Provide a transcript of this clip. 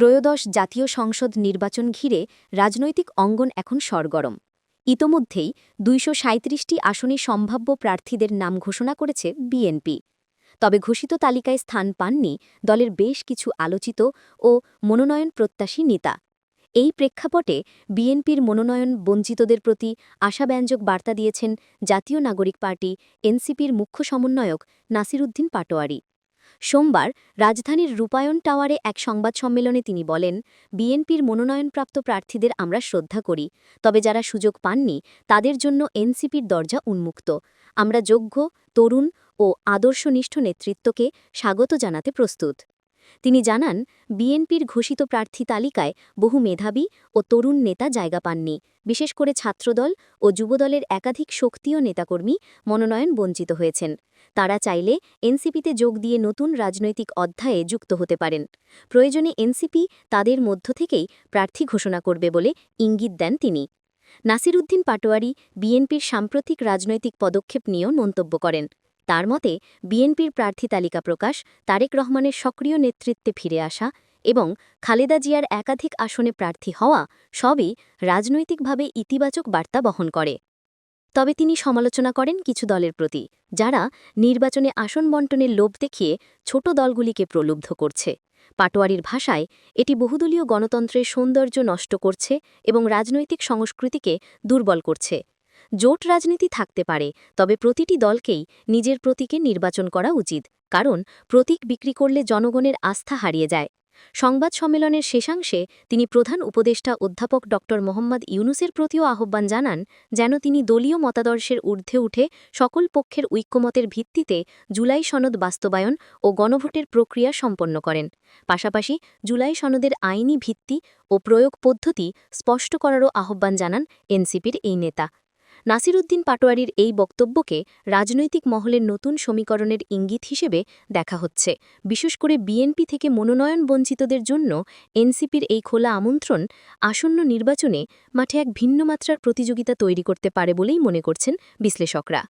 ত্রয়োদশ জাতীয় সংসদ নির্বাচন ঘিরে রাজনৈতিক অঙ্গন এখন সরগরম। ইতোমধ্যেই দুইশো সাঁত্রিশটি আসনে সম্ভাব্য প্রার্থীদের নাম ঘোষণা করেছে বিএনপি। তবে ঘোষিত তালিকায় স্থান পাননি দলের বেশ কিছু আলোচিত ও মনোনয়ন প্রত্যাশী নেতা। এই প্রেক্ষাপটে বিএনপির মনোনয়ন বঞ্চিতদের প্রতি আশাব্যঞ্জক বার্তা দিয়েছেন জাতীয় নাগরিক পার্টি, এনসিপির মুখ্য সমন্বয়ক নাসিরুদ্দিন পাটোয়ারি। সোমবার রাজধানীর রূপায়ণ টাওয়ারে এক সংবাদ সম্মেলনে তিনি বলেন, বিএনপির মনোনয়নপ্রাপ্ত প্রার্থীদের আমরা শ্রদ্ধা করি, তবে যারা সুযোগ পাননি, তাদের জন্য এনসিপির দরজা উন্মুক্ত। আমরা যোগ্য, তরুণ ও আদর্শনিষ্ঠ নেতৃত্বকে স্বাগত জানাতে প্রস্তুত। তিনি জানান, বিএনপির ঘোষিত প্রার্থী তালিকায় বহু মেধাবী ও তরুণ নেতা জায়গা পাননি। বিশেষ করে ছাত্রদল ও যুবদলের একাধিক সক্রিয় নেতাকর্মী মনোনয়ন বঞ্চিত হয়েছেন। তারা চাইলে এনসিপিতে যোগ দিয়ে নতুন রাজনৈতিক অধ্যায়ে যুক্ত হতে পারেন। প্রয়োজনে এনসিপি তাদের মধ্য থেকেই প্রার্থী ঘোষণা করবে বলে ইঙ্গিত দেন তিনি। নাসিরুদ্দিন পাটোয়ারি বিএনপির সাম্প্রতিক রাজনৈতিক পদক্ষেপ নিয়েও মন্তব্য করেন। তার মতে, বিএনপির প্রার্থী তালিকা প্রকাশ, তারেক রহমানের সক্রিয় নেতৃত্বে ফিরে আসা এবং খালেদা জিয়ার একাধিক আসনে প্রার্থী হওয়া সবই রাজনৈতিকভাবে ইতিবাচক বার্তা বহন করে। তবে তিনি সমালোচনা করেন কিছু দলের প্রতি, যারা নির্বাচনে আসন বন্টনের লোভ দেখিয়ে ছোট দলগুলিকে প্রলুব্ধ করছে। পাটোয়ারির ভাষায়, এটি বহুদলীয় গণতন্ত্রের সৌন্দর্য নষ্ট করছে এবং রাজনৈতিক সংস্কৃতিকে দুর্বল করছে। জোট রাজনীতি থাকতে পারে, তবে প্রতিটি দলকেই নিজের প্রতীকে নির্বাচন করা উচিত, কারণ প্রতীক বিক্রি করলে জনগণের আস্থা হারিয়ে যায়। সংবাদ সম্মেলনের শেষাংশে তিনি প্রধান উপদেষ্টা অধ্যাপক ড. মোহাম্মদ ইউনুসের প্রতিও আহ্বান জানান যেন তিনি দলীয় মতাদর্শের ঊর্ধ্বে উঠে সকল পক্ষের ঐক্যমতের ভিত্তিতে জুলাই সনদ বাস্তবায়ন ও গণভোটের প্রক্রিয়া সম্পন্ন করেন। পাশাপাশি জুলাই সনদের আইনি ভিত্তি ও প্রয়োগ পদ্ধতি স্পষ্ট করারও আহ্বান জানান এনসিপির এই নেতা। নাসিরুদ্দিন পাটোয়ারির এই বক্তব্যকে রাজনৈতিক মহলের নতুন সমীকরণের ইঙ্গিত হিসেবে দেখা হচ্ছে। বিশেষ করে বিএনপি থেকে মনোনয়ন বঞ্চিতদের জন্য এনসিপির এই খোলা আমন্ত্রণ আসন্ন নির্বাচনে মাঠে এক ভিন্ন মাত্রার প্রতিযোগিতা তৈরি করতে পারে বলেই মনে করছেন বিশ্লেষকরা।